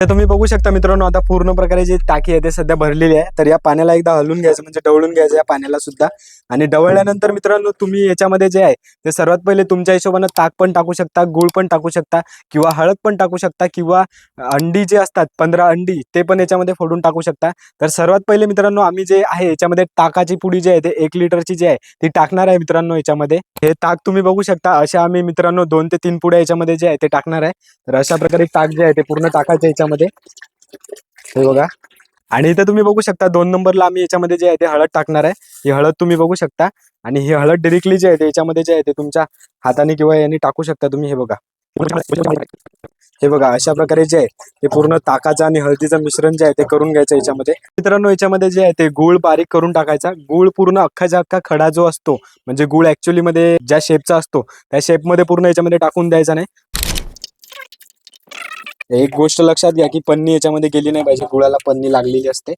तर तुम्ही बघू शकता मित्रांनो आता पूर्ण प्रकारे जी टाकी आहे ते सध्या भरलेली आहे. तर या पाण्याला एकदा हलवून घ्यायचं म्हणजे डवळून घ्यायचं या पाण्याला सुद्धा. आणि डवळल्यानंतर मित्रांनो तुम्ही याच्यामध्ये जे आहे ते सर्वात पहिले तुमच्या हिशोबानं ताक पण टाकू शकता गुळ पण टाकू शकता किंवा हळद पण टाकू शकता किंवा अंडी जे असतात पंधरा अंडी ते पण याच्यामध्ये फोडून टाकू शकता. तर सर्वात पहिले मित्रांनो आम्ही जे आहे याच्यामध्ये ताकाची पुडी जी आहे ते एक लिटरची जी आहे ती टाकणार आहे मित्रांनो याच्यामध्ये. हे ताक तुम्ही बघू शकता अशा आम्ही मित्रांनो दोन ते तीन पुड्या याच्यामध्ये जे आहे ते टाकणार आहे. तर अशा प्रकारे ताक जे आहे ते पूर्ण टाकायचं याच्यामध्ये. हे बघा. आणि इथे तुम्ही बघू शकता दोन नंबरला आम्ही याच्यामध्ये जे आहे ते हळद टाकणार आहे. ही हळद तुम्ही बघू शकता. आणि ही हळद डिरेक्टली जे आहे ते याच्यामध्ये जे आहे ते तुमच्या हाताने किंवा यांनी टाकू शकता तुम्ही हे बघा. हे बघा अशा प्रकारे जे आहे ते पूर्ण ताकाचं आणि हळदीचं मिश्रण जे आहे ते करून घ्यायचं याच्यामध्ये. मित्रांनो याच्यामध्ये जे आहे ते गुळ बारीक करून टाकायचा. गुळ पूर्ण अख्खाच्या अख्खा खडा जो असतो म्हणजे गुळ ऍक्च्युअली मध्ये ज्या शेपचा असतो त्या शेपमध्ये पूर्ण याच्यामध्ये टाकून द्यायचा नाही. एक गोष्ट लक्षात घ्या की पन्नी याच्यामध्ये गेली नाही पाहिजे. गुळाला पन्नी लागलेली असते.